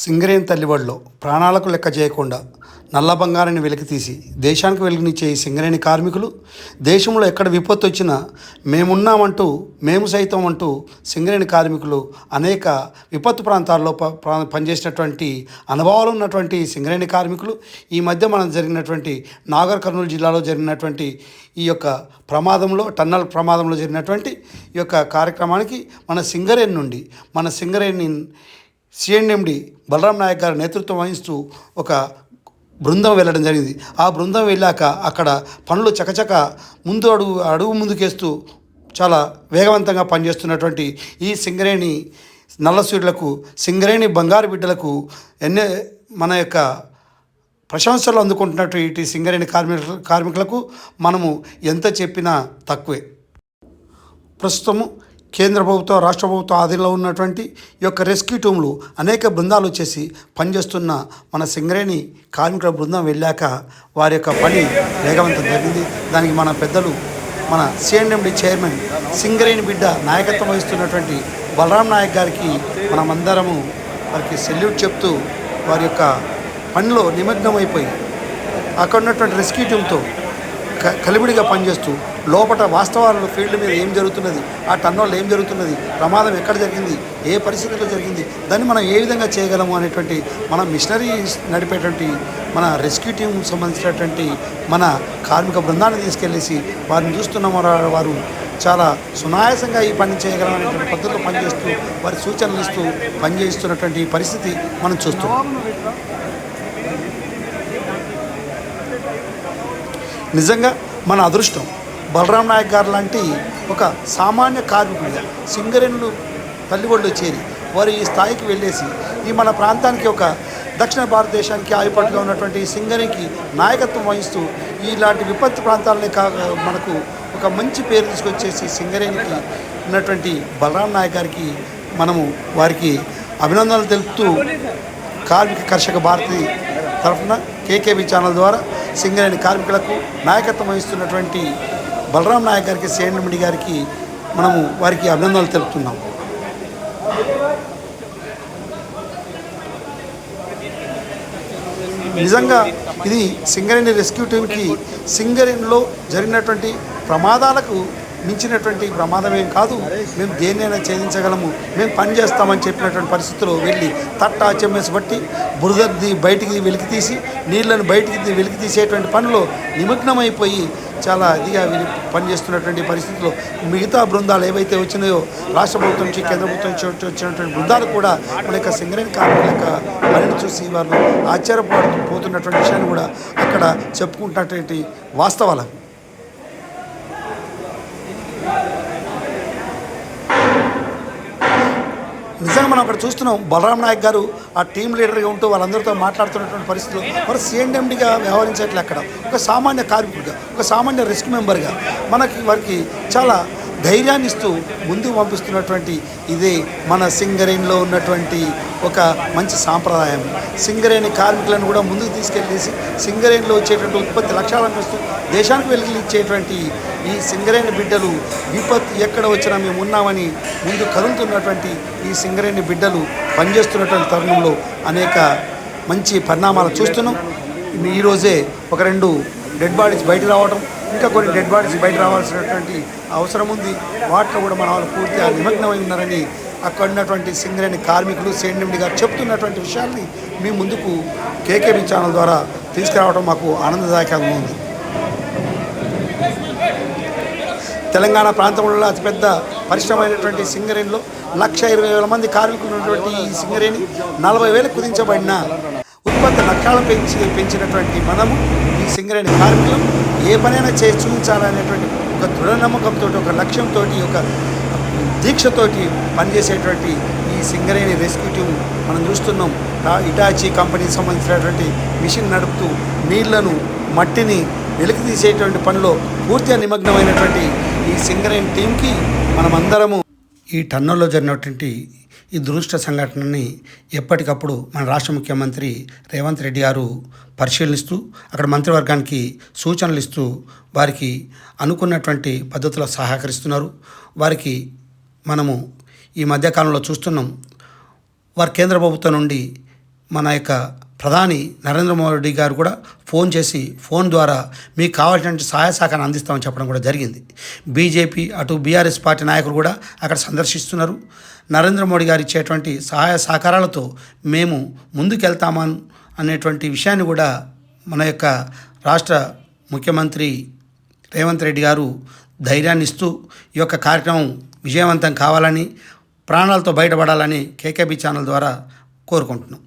సింగరేణి తల్లిబడిలో ప్రాణాలకు లెక్క చేయకుండా నల్ల బంగారాన్ని వెలికితీసి దేశానికి వెలుగునిచ్చే ఈ సింగరేణి కార్మికులు దేశంలో ఎక్కడ విపత్తు వచ్చినా మేమున్నామంటూ మేము సైతం అంటూ సింగరేణి కార్మికులు అనేక విపత్తు ప్రాంతాల్లో ప- ప్రా- పనిచేసినటువంటి అనుభవాలు ఉన్నటువంటి సింగరేణి కార్మికులు. ఈ మధ్య మనం జరిగినటువంటి నాగర్ కర్నూలు జిల్లాలో జరిగినటువంటి ఈ యొక్క ప్రమాదంలో టన్నల్ ప్రమాదంలో జరిగినటువంటి ఈ యొక్క కార్యక్రమానికి మన సింగరేణి నుండి మన సింగరేణి సిఎండి బలరాం నాయక్ గారి నేతృత్వం వహిస్తూ ఒక బృందం వెళ్ళడం జరిగింది. ఆ బృందం వెళ్ళాక అక్కడ పనులు చకచక ముందు అడుగు అడుగు ముందుకేస్తూ చాలా వేగవంతంగా పనిచేస్తున్నటువంటి ఈ సింగరేణి నల్లసూర్యులకు సింగరేణి బంగారు బిడ్డలకు ఎన్నే మన యొక్క ప్రశంసలు అందుకుంటున్నటువంటి సింగరేణి కార్మిక కార్మికులకు మనము ఎంత చెప్పినా తక్కువే. ప్రస్తుతము కేంద్ర ప్రభుత్వం రాష్ట్ర ప్రభుత్వం ఆధీనంలో ఉన్నటువంటి ఈ యొక్క రెస్క్యూ టీంలు అనేక బృందాలు వచ్చేసి పనిచేస్తున్న మన సింగరేణి కార్మికుల బృందం వెళ్ళాక వారి యొక్క పని వేగవంతం జరిగింది. దానికి మన పెద్దలు మన సిఎన్ఎండి చైర్మన్ సింగరేణి బిడ్డ నాయకత్వం వహిస్తున్నటువంటి బలరాం నాయక్ గారికి మనమందరము వారికి సెల్యూట్ చెప్తూ వారి యొక్క పనిలో నిమగ్నమైపోయి అక్కడ ఉన్నటువంటి రెస్క్యూ టీంతో క కలివిడిగా పనిచేస్తూ లోపల వాస్తవాలను ఫీల్డ్ మీద ఏం జరుగుతున్నది ఆ టన్నోళ్ళు ఏం జరుగుతున్నది ప్రమాదం ఎక్కడ జరిగింది ఏ పరిస్థితుల్లో జరిగింది దాన్ని మనం ఏ విధంగా చేయగలము అనేటువంటి మన మిషనరీ నడిపేటువంటి మన రెస్క్యూ టీం సంబంధించినటువంటి మన కార్మిక బృందాన్ని తీసుకెళ్ళేసి వారిని చూస్తున్న వారు- వారు చాలా సునాయాసంగా ఈ పని చేయగలమనేటువంటి పద్ధతిలో పనిచేస్తూ వారి సూచనలు ఇస్తూ పనిచేస్తున్నటువంటి పరిస్థితి మనం చూస్తున్నాం. నిజంగా మన అదృష్టం. బలరాం నాయక్ గారు లాంటి ఒక సామాన్య కార్మికుడిగా సింగరేణులు తల్లిఒళ్ళు చేరి వారు ఈ స్థాయికి వెళ్ళేసి ఈ మన ప్రాంతానికి ఒక దక్షిణ భారతదేశానికి ఆయుపట్టుగా ఉన్నటువంటి సింగరేణికి నాయకత్వం వహిస్తూ ఇలాంటి విపత్తు ప్రాంతాలని కా మనకు ఒక మంచి పేరు తీసుకొచ్చేసి సింగరేణికి ఉన్నటువంటి బలరాం నాయక్ గారికి మనము వారికి అభినందనలు తెలుపుతూ కార్మిక కర్షక భారతి తరఫున కేకేబీ ఛానల్ ద్వారా సింగరేణి కార్మికులకు నాయకత్వం వహిస్తున్నటువంటి బలరాం నాయక్ గారికి సేండ్మిడి గారికి మనము వారికి అభినందనలు తెలుపుతున్నాం. నిజంగా ఇది సింగరేణి రెస్క్యూ టీంకి సింగరేణిలో జరిగినటువంటి ప్రమాదాలకు మించినటువంటి ప్రమాదం ఏం కాదు. మేము దేన్నైనా ఛేదించగలము. మేము పని చేస్తామని చెప్పినటువంటి పరిస్థితుల్లో వెళ్ళి తట్ట చెమ్మేసి బట్టి బురదని బయటికి వెలికి తీసి నీళ్ళను బయటికి వెలికి తీసేటువంటి పనిలో నిమగ్నమైపోయి చాలా ఇదిగా పనిచేస్తున్నటువంటి పరిస్థితుల్లో మిగతా బృందాలు ఏవైతే వచ్చినాయో రాష్ట్ర ప్రభుత్వం నుంచి కేంద్ర ప్రభుత్వం నుంచి వచ్చినటువంటి బృందాలు కూడా మన యొక్క సింగరేణి కార్మికుల యొక్క పనిని చూసి వాళ్ళు ఆశ్చర్యపడుతూ పోతున్నటువంటి విషయాన్ని కూడా అక్కడ చెప్పుకుంటున్నటువంటి వాస్తవాలు నిజంగా మనం అక్కడ చూస్తున్నాం బలరాం నాయక్ గారు ఆ టీం లీడర్గా ఉంటూ వాళ్ళందరితో మాట్లాడుతున్నటువంటి పరిస్థితులు. మరి సిఎండిఎండిగా వ్యవహరించట్లే అక్కడ. ఒక సామాన్య కార్మికుడిగా ఒక సామాన్య రిస్క్ మెంబర్గా మనకి వారికి చాలా ధైర్యాన్ని ఇస్తూ ముందుకు పంపిస్తున్నటువంటి ఇదే మన సింగరేణిలో ఉన్నటువంటి ఒక మంచి సాంప్రదాయం. సింగరేణి కార్మికులను కూడా ముందుకు తీసుకెళ్ళేసి సింగరేణిలో వచ్చేటువంటి ఉత్పత్తి లక్ష్యాలను ఇస్తూ దేశానికి వెలుగులు ఇచ్చేటువంటి ఈ సింగరేణి బిడ్డలు విపత్తు ఎక్కడ వచ్చినా మేము ఉన్నామని ముందు కదులుతున్నటువంటి ఈ సింగరేణి బిడ్డలు పనిచేస్తున్నటువంటి తరుణంలో అనేక మంచి పరిణామాలు చూస్తున్నాం. ఈరోజే ఒక రెండు డెడ్ బాడీస్ బయట రావడం ఇంకా కొన్ని డెడ్ బాడీస్ బయట రావాల్సినటువంటి అవసరం ఉంది. వాటిలో కూడా మన వాళ్ళు పూర్తిగా నిమగ్నమై ఉన్నారని అక్కడ ఉన్నటువంటి సింగరేణి కార్మికులు సేండిమిడి గారు చెప్తున్నటువంటి విషయాల్ని మీ ముందుకు కేకేబీ ఛానల్ ద్వారా తీసుకురావడం మాకు ఆనందదాయకంగా ఉంది. తెలంగాణ ప్రాంతంలో అతిపెద్ద పరిశ్రమైనటువంటి సింగరేణిలో లక్ష ఇరవై వేల మంది కార్మికులు ఉన్నటువంటి ఈ సింగరేణి నలభై వేలు కుదించబడిన ఉత్పత్తి లక్ష్యాలను పెంచి పెంచినటువంటి మనము ఈ సింగరేణి కార్మికులు. ఏ పనైనా చే చూపించాలనేటువంటి ఒక దృఢ నమ్మకంతో ఒక లక్ష్యంతో ఒక దీక్షతోటి పనిచేసేటువంటి ఈ సింగరేణి రెస్క్యూ టీం మనం చూస్తున్నాం. ఇటాచీ కంపెనీకి సంబంధించినటువంటి మిషన్ నడుపుతూ నీళ్ళను మట్టిని వెలికి తీసేటువంటి పనిలో పూర్తిగా నిమగ్నమైనటువంటి ఈ సింగరేణి టీంకి మనమందరము ఈ టన్నుల్లో జరిగినటువంటి ఈ దురుష్ట సంఘటనని ఎప్పటికప్పుడు మన రాష్ట్ర ముఖ్యమంత్రి రేవంత్ రెడ్డి గారు పరిశీలిస్తూ అక్కడ మంత్రివర్గానికి సూచనలు ఇస్తూ వారికి అనుకున్నటువంటి పద్ధతిలో సహకరిస్తున్నారు. వారికి మనము ఈ మధ్యకాలంలో చూస్తున్నాం. వారి కేంద్ర ప్రభుత్వం నుండి మన యొక్క ప్రధాని నరేంద్ర మోడీ గారు కూడా ఫోన్ చేసి ఫోన్ ద్వారా మీకు కావాల్సినటువంటి సహాయ సహకారం అందిస్తామని చెప్పడం కూడా జరిగింది. బీజేపీ అటు బీఆర్ఎస్ పార్టీ నాయకులు కూడా అక్కడ సందర్శిస్తున్నారు. నరేంద్ర మోడీ గారు ఇచ్చేటువంటి సహాయ సహకారాలతో మేము ముందుకెళ్తామని అనేటువంటి విషయాన్ని కూడా మన యొక్క రాష్ట్ర ముఖ్యమంత్రి రేవంత్ రెడ్డి గారు ధైర్యాన్ని ఇస్తూ ఈ యొక్క కార్యక్రమం విజయవంతం కావాలని ప్రాణాలతో బయటపడాలని కేకేబీ ఛానల్ ద్వారా కోరుకుంటున్నాం.